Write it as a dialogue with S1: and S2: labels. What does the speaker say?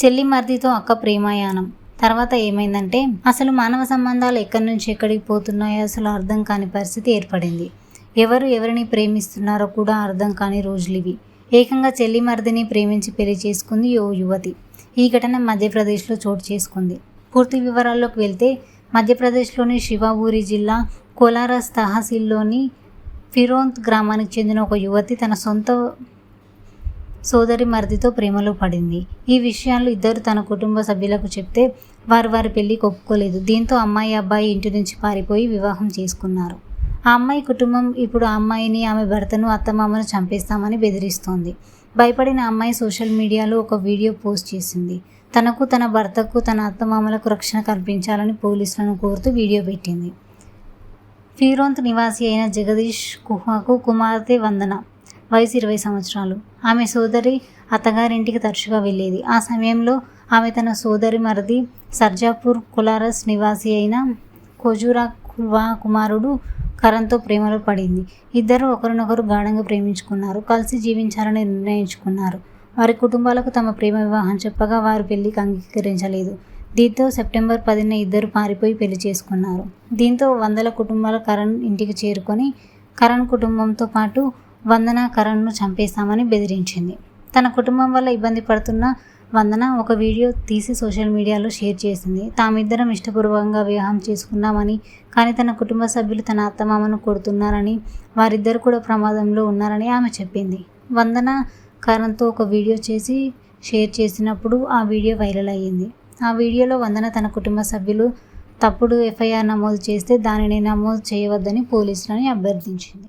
S1: చెల్లి మర్దితో అక్క ప్రేమాయానం తర్వాత ఏమైందంటే అసలు మానవ సంబంధాలు ఎక్కడి నుంచి ఎక్కడికి పోతున్నాయో అసలు అర్థం కాని పరిస్థితి ఏర్పడింది. ఎవరు ఎవరిని ప్రేమిస్తున్నారో కూడా అర్థం కాని రోజులు ఇవి. ఏకంగా చెల్లి మర్దిని ప్రేమించి పెళ్ళి చేసుకుంది ఓ యువతి. ఈ ఘటన మధ్యప్రదేశ్లో చోటు చేసుకుంది. పూర్తి వివరాల్లోకి వెళ్తే మధ్యప్రదేశ్లోని శివాబూరి జిల్లా కోలారస్ తహసీల్లోని ఫిరోంత్ గ్రామానికి చెందిన ఒక యువతి తన సొంత సోదరి మరిదితో ప్రేమలో పడింది. ఈ విషయాలు ఇద్దరు తన కుటుంబ సభ్యులకు చెప్తే వారు వారి పెళ్ళికి ఒప్పుకోలేదు. దీంతో అమ్మాయి అబ్బాయి ఇంటి నుంచి పారిపోయి వివాహం చేసుకున్నారు. ఆ అమ్మాయి కుటుంబం ఇప్పుడు ఆ అమ్మాయిని ఆమె భర్తను అత్తమామను చంపేస్తామని బెదిరిస్తోంది. భయపడిన అమ్మాయి సోషల్ మీడియాలో ఒక వీడియో పోస్ట్ చేసింది. తనకు తన భర్తకు తన అత్తమామలకు రక్షణ కల్పించాలని పోలీసులను కోరుతూ వీడియో పెట్టింది. ఫీరోంత్ నివాసి అయిన జగదీష్ కుహాకు కుమార్తె వందన. వయసు ఇరవై సంవత్సరాలు. ఆమె సోదరి అత్తగారింటికి తరచుగా వెళ్ళేది. ఆ సమయంలో ఆమె తన సోదరి మరిది సర్జాపూర్ కులారస్ నివాసి అయిన కోజూరా కువా కుమారుడు కరణ్తో ప్రేమలో పడింది. ఇద్దరు ఒకరినొకరు గాఢంగా ప్రేమించుకున్నారు. కలిసి జీవించాలని నిర్ణయించుకున్నారు. వారి కుటుంబాలకు తమ ప్రేమ వివాహం చెప్పగా వారు పెళ్ళికి అంగీకరించలేదు. దీంతో సెప్టెంబర్ పదిన ఇద్దరు పారిపోయి పెళ్ళి చేసుకున్నారు. దీంతో వందల కుటుంబాల కరణ్ ఇంటికి చేరుకొని కరణ్ కుటుంబంతో పాటు వందన కరణ్ను చంపేస్తామని బెదిరించింది. తన కుటుంబం వల్ల ఇబ్బంది పడుతున్న వందన ఒక వీడియో తీసి సోషల్ మీడియాలో షేర్ చేసింది. తామిద్దరం ఇష్టపూర్వకంగా వివాహం చేసుకున్నామని కానీ తన కుటుంబ సభ్యులు తన అత్తమామను కొడుతున్నారని వారిద్దరు కూడా ప్రమాదంలో ఉన్నారని ఆమె చెప్పింది. వందన కరణ్తో ఒక వీడియో చేసి షేర్ చేసినప్పుడు ఆ వీడియో వైరల్ అయ్యింది. ఆ వీడియోలో వందన తన కుటుంబ సభ్యులు తప్పుడు ఎఫ్ఐఆర్ నమోదు చేస్తే దానిని నమోదు చేయవద్దని పోలీసులని అభ్యర్థించింది.